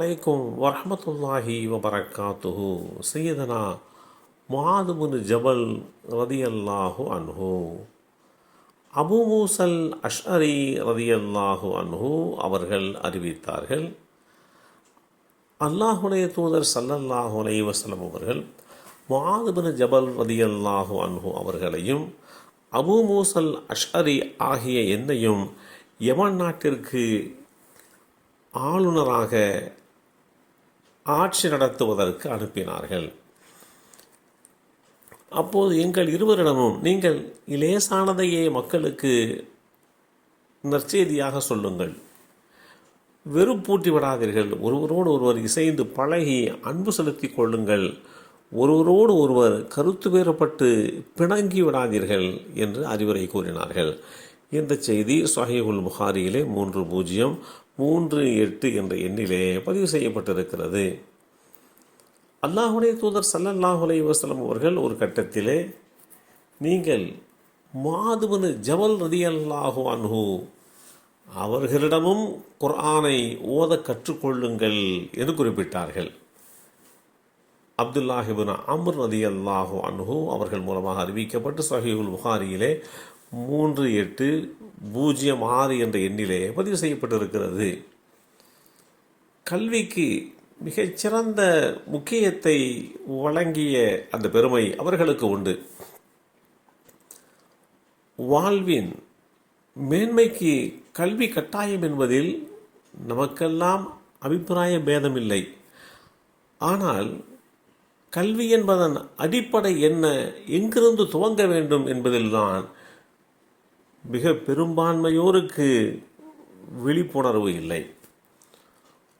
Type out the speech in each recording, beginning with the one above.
அலைக்கும் வரமத்துல்லாஹி வபரக்காத்துஹு சையதனா முஆதுபுன் ஜபல் ரதியல்லாஹு அன்ஹு. அபு மூசல் அஷ்அரி ரதியல்லாஹு அன்ஹு அவர்கள் அறிவித்தார்கள். அல்லாஹுடைய தூதர் சல்லல்லாஹு அலைஹி வஸல்லம் அவர்கள் முஆதுபின் ஜபல் ரதியல்லாஹு அன்ஹு அவர்களையும் அபு மூசல் அஷ்அரி ஆகிய என்னையும் யமன் நாட்டிற்கு ஆளுநராக ஆட்சி நடத்துவதற்கு அனுப்பினார்கள். அப்போது எங்கள் இருவரிடமும் நீங்கள் லேசானதையே மக்களுக்கு நற்செய்தியாக சொல்லுங்கள். வெறுப்பூட்டி விடாதீர்கள். ஒருவரோடு ஒருவர் இசைந்து பழகி அன்பு செலுத்திக் கொள்ளுங்கள். ஒருவரோடு ஒருவர் கருத்து வேறுபட்டு பிணங்கி விடாதீர்கள் என்று அறிவுரை கூறினார்கள். இந்த செய்தி சஹீஹுல் புகாரியிலே மூன்று பூஜ்ஜியம் மூன்று எட்டு என்ற எண்ணிலே பதிவு செய்யப்பட்டிருக்கிறது. அல்லாஹுடைய தூதர் சல்லல்லாஹு அலைஹி வஸல்லம் அவர்கள் ஒரு கட்டத்திலே நீங்கள் மாதுவனு ரதி ரதியல்லாஹு அன்ஹு அவர்களிடமும் குர்ஆனை ஓத கற்றுக்கொள்ளுங்கள் என்று குறிப்பிட்டார்கள். அப்துல்லாஹிபின் அமர் ரதி அல்லாஹு அன்ஹு அவர்கள் மூலமாக அறிவிக்கப்பட்டு சஹீஹுல் புகாரியிலே மூன்று எட்டு பூஜ்ஜியம் ஆறு என்ற எண்ணிலே பதிவு செய்யப்பட்டிருக்கிறது. கல்விக்கு மிகச்சிறந்த முக்கியத்தை வழங்கிய அந்த பெருமை அவர்களுக்கு உண்டு. வாழ்வின் மேன்மைக்கு கல்வி கட்டாயம் என்பதில் நமக்கெல்லாம் அபிப்பிராய பேதமில்லை. ஆனால் கல்வி என்பதன் அடிப்படை என்ன எங்கிருந்து துவங்க வேண்டும் என்பதில்தான் மிக பெரும்பான்மையோருக்கு விழிப்புணர்வு இல்லை.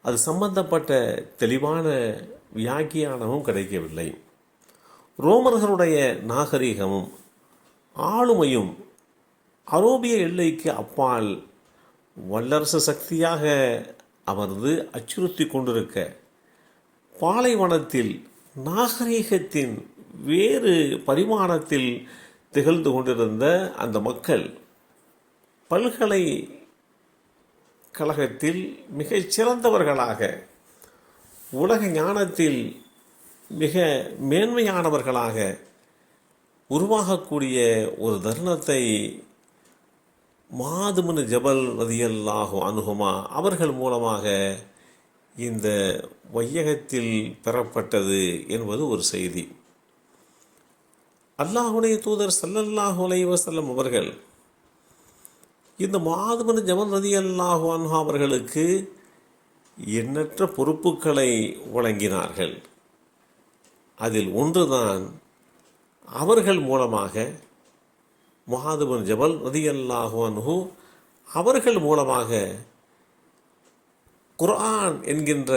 அது சம்பந்தப்பட்ட தெளிவான வியாக்கியானமும் கிடைக்கவில்லை. ரோமர்களுடைய நாகரிகமும் ஆளுமையும் அரோபிய எல்லைக்கு அப்பால் வல்லரசு சக்தியாக அமர்ந்து அச்சுறுத்தி கொண்டிருக்க பாலைவனத்தில் நாகரீகத்தின் வேறு பரிமாணத்தில் திகழ்ந்து கொண்டிருந்த அந்த மக்கள் பல்கலை கழகத்தில் மிகச் சிறந்தவர்களாக உலக ஞானத்தில் மிக மேன்மையானவர்களாக உருவாகக்கூடிய ஒரு தருணத்தை மாதுமனு ஜபல் ரதியல்லாஹு அனுகுமா அவர்கள் மூலமாக இந்த வையகத்தில் பெறப்பட்டது என்பது ஒரு செய்தி. அல்லாஹுடைய தூதர் சல்லல்லாஹு அலைவசல்லம் அவர்கள் இந்த மாதுமன் ஜமன் ரதி அல்லாஹு அவர்களுக்கு எண்ணற்ற பொறுப்புகளை வழங்கினார்கள். அதில் ஒன்றுதான் அவர்கள் மூலமாக மகாதுபன் ஜபல் ரதி அல்லாஹு அவர்கள் மூலமாக குர்ஆன் என்கின்ற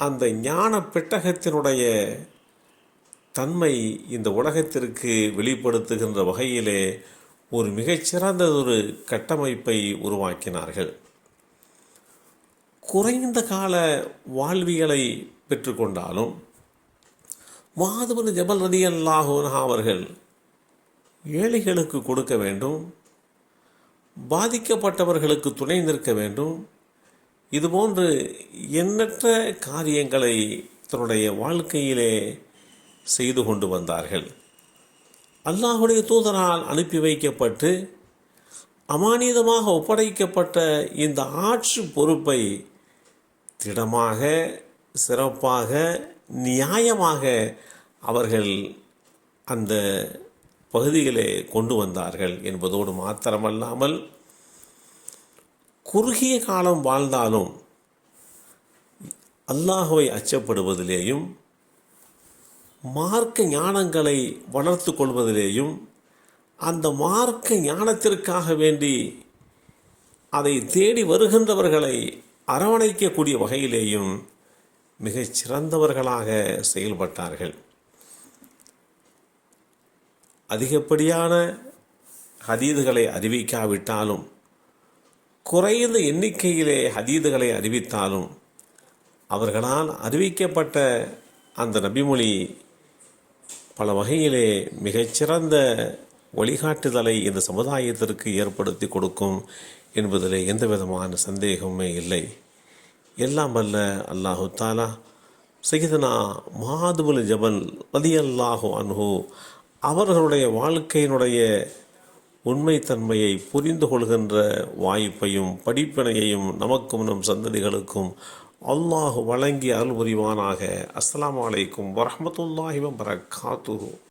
அந்த ஞான பெட்டகத்தினுடைய தன்மை இந்த உலகத்திற்கு வெளிப்படுத்துகின்ற வகையிலே ஒரு மிகச்சிறந்ததொரு கட்டமைப்பை உருவாக்கினார்கள். குறைந்த கால வாழ்வியலை பெற்றுக்கொண்டாலும் மாதுபன் ஜபல் ரதி அல்லாஹூனா அவர்கள் ஏழைகளுக்கு கொடுக்க வேண்டும் பாதிக்கப்பட்டவர்களுக்கு துணை நிற்க வேண்டும் இதுபோன்று எண்ணற்ற காரியங்களை தன்னுடைய வாழ்க்கையிலே செய்து கொண்டு வந்தார்கள். அல்லாஹுடைய தூதரால் அனுப்பி வைக்கப்பட்டு அமானிதமாக ஒப்படைக்கப்பட்ட இந்த ஆட்சி பொறுப்பை திடமாக சிறப்பாக நியாயமாக அவர்கள் அந்த பகுதிகளை கொண்டு வந்தார்கள் என்பதோடு மாத்திரமல்லாமல் குறுகிய காலம் வாழ்ந்தாலும் அல்லாஹுவை அச்சப்படுவதிலேயும் மார்க்க ஞானங்களை வளர்த்து கொள்வதிலேயும் அந்த மார்க்க ஞானத்திற்காக வேண்டி அதை தேடி வருகின்றவர்களை அரவணைக்கக்கூடிய வகையிலேயும் மிகச் சிறந்தவர்களாக செயல்பட்டார்கள். அதிகப்படியான ஹதீதுகளை அறிவிக்காவிட்டாலும் குறைந்த எண்ணிக்கையிலே ஹதீதுகளை அறிவித்தாலும் அவர்களால் அறிவிக்கப்பட்ட அந்த நபிமொழி பல வகையிலே மிகச்சிறந்த வழிகாட்டுதலை இந்த சமுதாயத்திற்கு ஏற்படுத்தி கொடுக்கும் என்பதில் எந்த விதமான சந்தேகமே இல்லை. எல்லாம் வல்ல அல்லாஹு தாலா சகிதனா மாதுபுல் ஜபல் ரலியல்லாஹு அன்ஹு அவர்களுடைய வாழ்க்கையினுடைய உண்மைத்தன்மையை புரிந்து கொள்கின்ற வாய்ப்பையும் படிப்பினையையும் நமக்கும் நம் சந்ததிகளுக்கும் அல்லாஹ் வழங்கி அருள் புரிவானாக அஸ்ஸலாமு அலைக்கும் வரஹ்மத்துல்லாஹி வபரகாத்துஹு